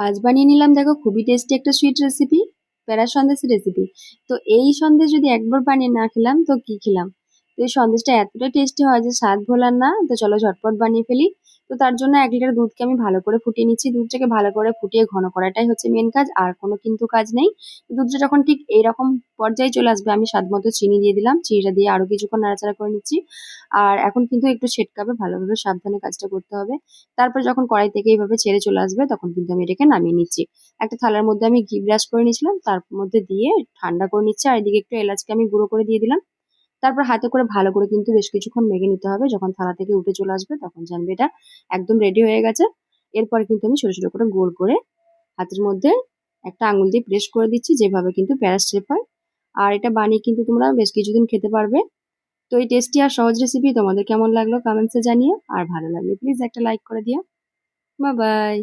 আজ বানিয়ে নিলাম, দেখো খুবই টেস্টি একটা সুইট রেসিপি প্যারা সন্দেশ রেসিপি তো এই সন্দেশ যদি একবার বানিয়ে না খেলাম, তো কি খেলাম? তো এই সন্দেশটা এতটা টেস্টি হয় যে স্বাদ ভোলার না। তো চলো ঝটপট বানিয়ে ফেলি। তো তার জন্য এক লিটার দুধকে আমি ভালো করে ফুটিয়ে নিচ্ছি। দুধটাকে ভালো করে ফুটিয়ে ঘন করাটাই হচ্ছে মেন কাজ, আর কোনো কিন্তু কাজ নেই। দুধটা যখন ঠিক এইরকম পর্যায়ে চলে আসবে, আমি স্বাদ মতো চিনি দিয়ে দিলাম। চিনিটা দিয়ে আরও কিছুক্ষণ নাড়াচাড়া করে নিচ্ছি। আর এখন কিন্তু একটু ছেটকাবে ভালোভাবে সাবধানে কাজটা করতে হবে। তারপর যখন কড়াই থেকে এইভাবে ছেড়ে চলে আসবে, তখন কিন্তু আমি এটাকে নামিয়ে নিচ্ছি। একটা থালার মধ্যে আমি ঘি ব্রাশ করে নিয়েছিলাম, তার মধ্যে দিয়ে ঠান্ডা করে নিচ্ছি। আর এদিকে একটু এলাচকে আমি গুঁড়ো করে দিয়ে দিলাম। তারপর হাতে করে ভালো করে কিন্তু বেশ কিছুক্ষণ মেখে নিতে হবে। যখন থালা থেকে উঠে চলে আসবে তখন জানবে এটা একদম রেডি হয়ে গেছে। এরপরে কিন্তু আমি ছোটো ছোটো করে গোল করে হাতের মধ্যে একটা আঙুল দিয়ে প্রেস করে দিচ্ছি, যেভাবে কিন্তু প্যারাস শেপ হয়। আর এটা বানিয়ে কিন্তু তোমরা বেশ কিছুদিন খেতে পারবে। তো এই টেস্টি আর সহজ রেসিপি তোমাদের কেমন লাগল কমেন্টসে জানিও। আর ভালো লাগলে প্লিজ একটা লাইক করে দিও। Bye bye